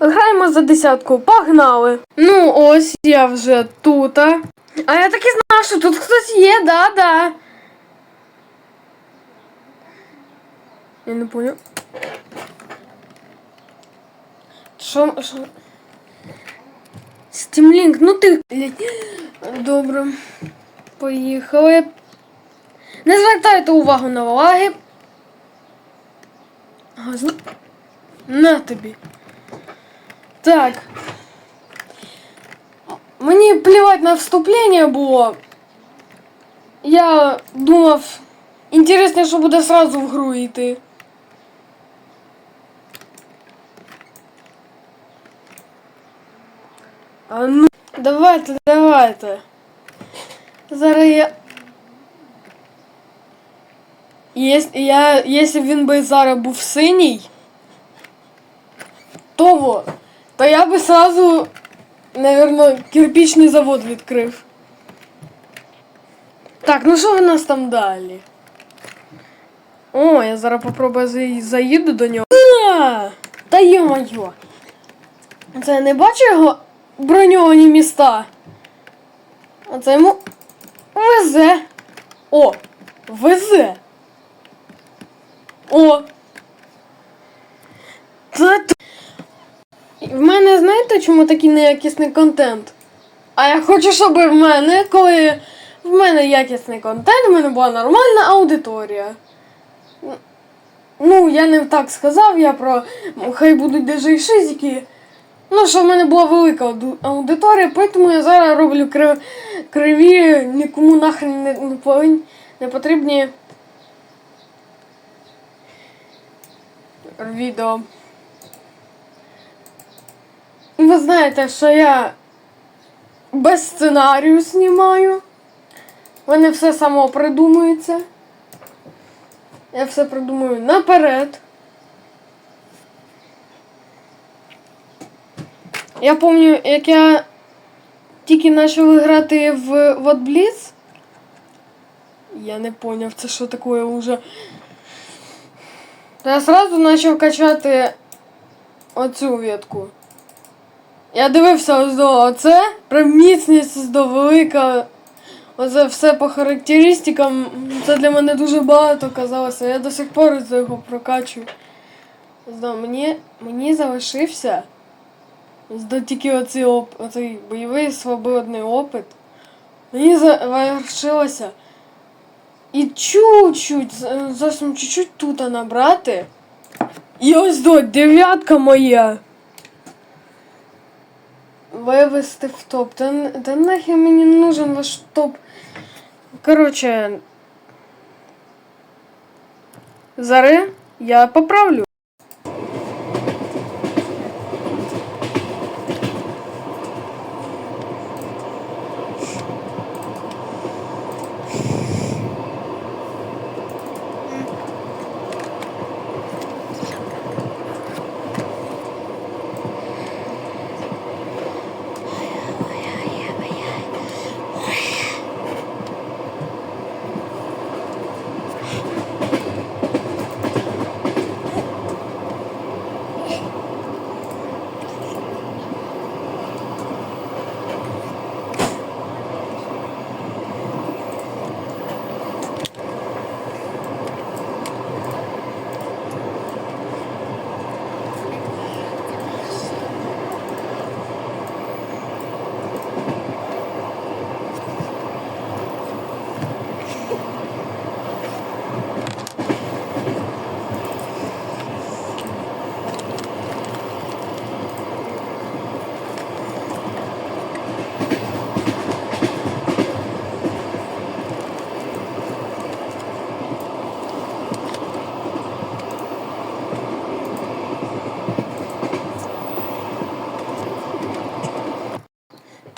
Граємо за десятку, погнали. Ну, ось я вже тут. А я так і знав, що тут хтось є, да-да. Я не понял. Що? що? Стімлінк, ну ти. Добре. Поїхали. Не звертайте увагу на лаги. Ага, На тобі. Так. Мені плівати на вступлення було. Я думав, інтересно, що буде сразу в гру йти. А ну, давайте, давайте. Зараз я. Єс, я, якщо б він би зараз був синій, то во, То я би сразу, наверное, кирпичний завод відкрив. Так, ну що в нас там далі? О, я зараз попробую заїду до нього. А, Та йо-моє. Це я не бачу його броньовані міста. Оце йому везе. О, везе. О. Та т- В мене знаєте, чому такий неякісний контент? А я хочу, щоб в мене, коли в мене якісний контент, в мене була нормальна аудиторія. Ну, я не так сказав, я про хай будуть даже і. Ну, що в мене була велика аудиторія, тому я зараз роблю крив... криві, нікому нахрен не, не, повинні- не потрібні відео. Ви знаєте, що я без сценарію знімаю. Мене все само придумується. Я все придумую наперед. Я пам'ятаю, як я тільки почав грати в Вот Blitz. Я не поняв, це що таке уже. Я сразу почав качати оцю ветку. Я дивився ось до оце, прям міцність до велика. Оце все по характеристикам. Це для мене дуже багато казалося. Я до сих пор з його прокачую. Ось мені, мені залишився. До тільки оп, оцей бойовий свободний опит. Мені залишилося. І чуть-чуть, зовсім чуть-чуть тут набрати. І ось до дев'ятка моя. Вивести в топ. Та, та нахер мені нужен ваш топ. Короче. Зараз я поправлю.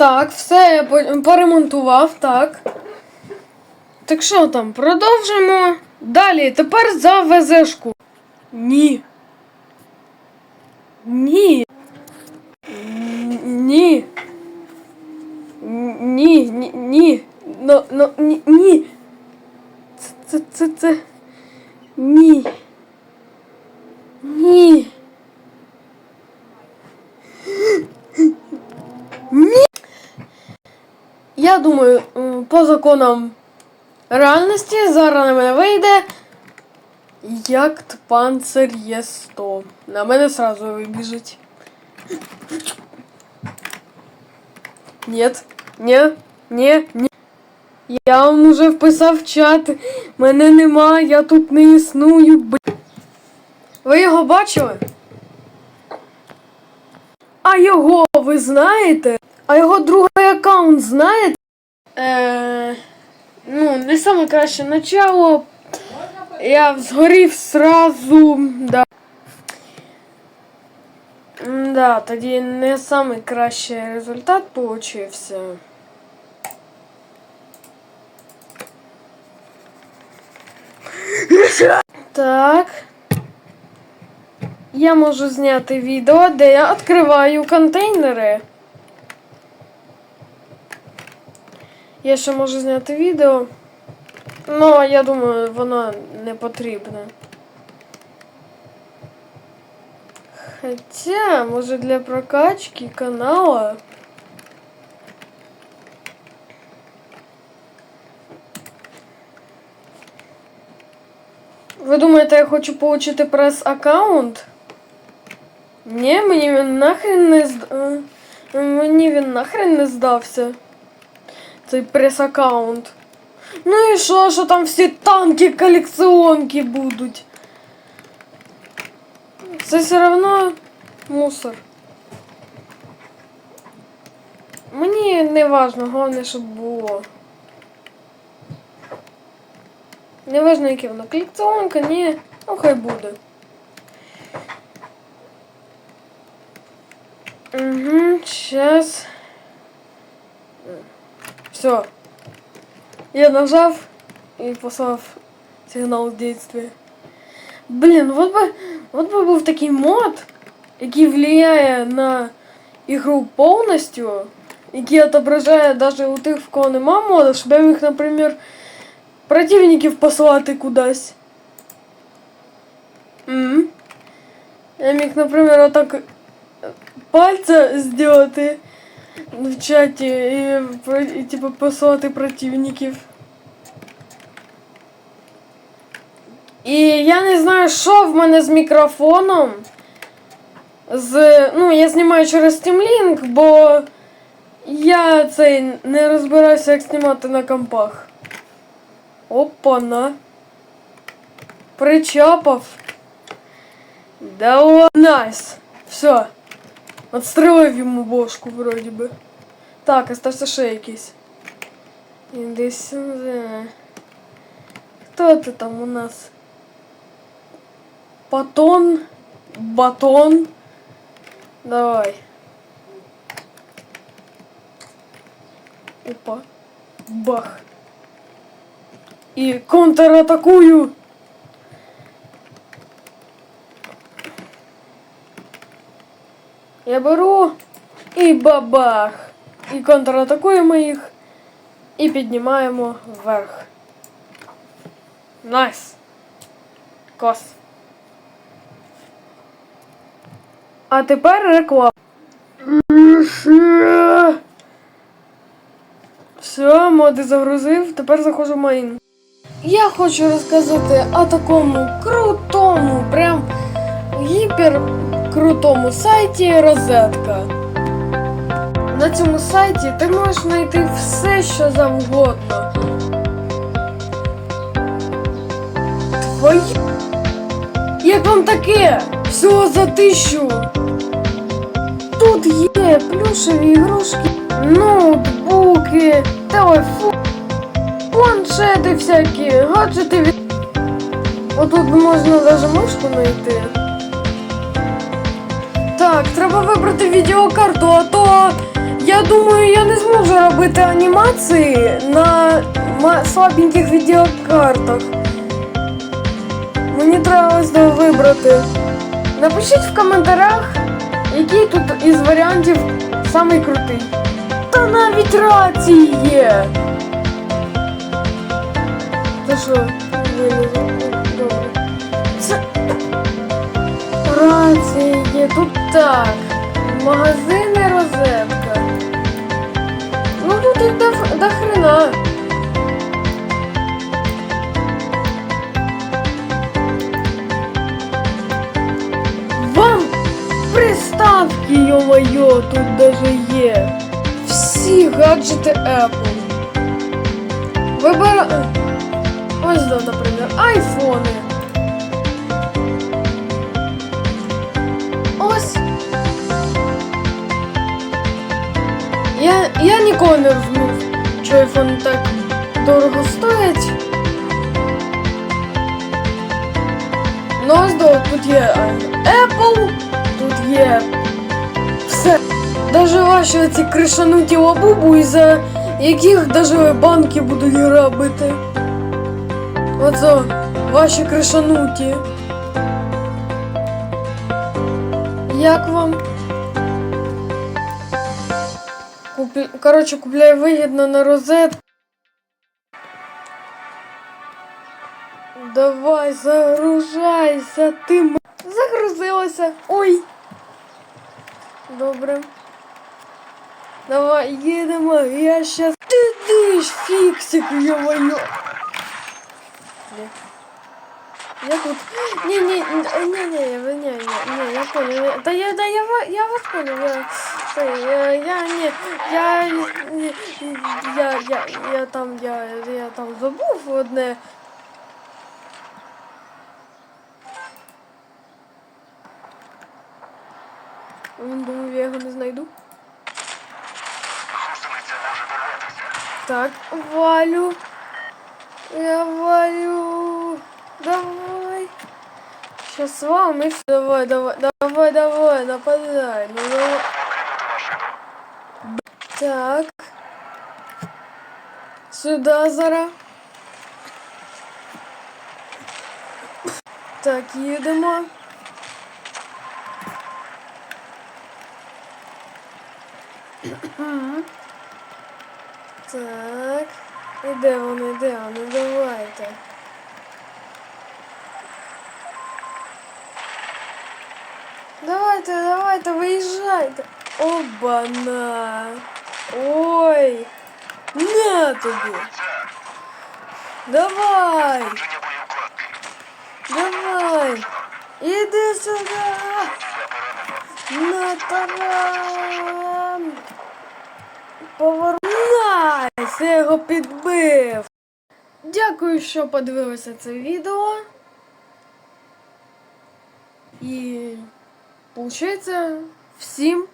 Так, все, я поремонтував, так. Так що там, продовжимо. Далі, тепер за ВЗшку. Ні. Ні. Ні. Ні, ні, ні. Ну, ну, ні, ні. Це, це, це, це. Ні. Ні. Думаю, по законам реальності зараз на мене вийде як панцир є 100. На мене сразу вибіжить. Ні, ні, ні. Я вам уже вписав чат. Мене нема, я тут не існую. Ви його бачили? А його ви знаєте? А його другий аккаунт знаєте? Е, ну, не саме краще начало. Я згорів сразу. Да. Да, тоді не самий кращий результат получився. Так. Я можу зняти відео, де я відкриваю контейнери. Я ще можу зняти відео. Ну, я думаю, воно не потрібне. Хоча, може для прокачки канала. Ви думаєте, я хочу получити прес-аккаунт? Ні, мені він нахрен не зд... Мені він нахрен не здався. Цей прес-аккаунт. Ну і що, що там всі танки колекціонки будуть? Це все одно мусор. Мені не важно, головне, щоб було. Не важно, яке воно. Колекціонка, ні. Ну хай буде. Угу, сейчас. Все. Я нажав і послав сигнал действия. Блін, вот би, вот би був такий мод, який влияє на ігру повністю, який отображає навіть у тих, в кого нема мода, щоб я міг, наприклад, противників послати кудись. М. Я міг, наприклад, отак пальця зробити в чаті і, і типу послати противників. І я не знаю, що в мене з мікрофоном. З, ну, я знімаю через Steam Link, бо я цей не розбираюся, як знімати на компах. Опа-на. Причапав. Да найс. Все. Отстрелив йому бошку вроді би. Так, остався ще якийсь. Іди сюди. Хто ти там у нас? Батон. Батон. Давай. Опа. Бах. І контратакую. Я беру і бабах. І контратакуємо їх. І піднімаємо вверх. Найс. Клас. А тепер реклама. Все, моди загрузив, тепер заходжу в майн. Я хочу розказати о такому крутому, прям гіпер крутому сайті Розетка. На цьому сайті ти можеш знайти все, що завгодно. Твої. Як вам таке? Всього за тисячу. Тут є плюшеві ігрушки, ноутбуки, телефон, планшети всякі, гаджети. Отут можна навіть мишку знайти. Так, треба вибрати відеокарту, а то я думаю, я не зможу робити анімації на слабеньких відеокартах. Мені треба ось вибрати. Напишіть в коментарях, який тут із варіантів самий крутий. Та навіть рації є. Та що? Добре. Це рації є. Тут так. Магазини розетка. Ну тут і деф- до хрена. Вам приставки, ё-моё, тут даже є. Всі гаджети Apple. Вибира... Ось, да, наприклад, айфони. Я, я ніколи не розумів, що айфон так дорого стоять. Ну, ось до, тут є Apple, тут є все. Даже ваші ці кришануті лабубу, із-за яких даже банки будуть грабити. Оце ваші кришануті. Як вам? Купі... Коротше, купляй вигідно на розет. Давай, загружайся, ти м- загрузилася. Ой. Добре. Давай, їдемо, я щас. Ти диш, фіксик, йо-моє. Де? Я тут. Не, не, не, не, не, не, не, не, я понял. Да я, да я, ва- я вас понял. Я, та я, я, не, я, я, я, я там, я, я там забув одне. М, Думаю, я його не знайду. Так, валю. Я валю. Давай. Сейчас с вами. Давай, давай, давай, давай, нападай. Ну, давай. Так. Сюда, Зара. Так, їдемо. Мгм. Так. І де вони, де вони? Давайте. Давайте, давайте, виїжджайте. Оба-на. Ой. На тобі. Давай. Давай. Іди сюди. На таран. Повернайся, я його підбив. Дякую, що подивилися це відео. І, виходить, всім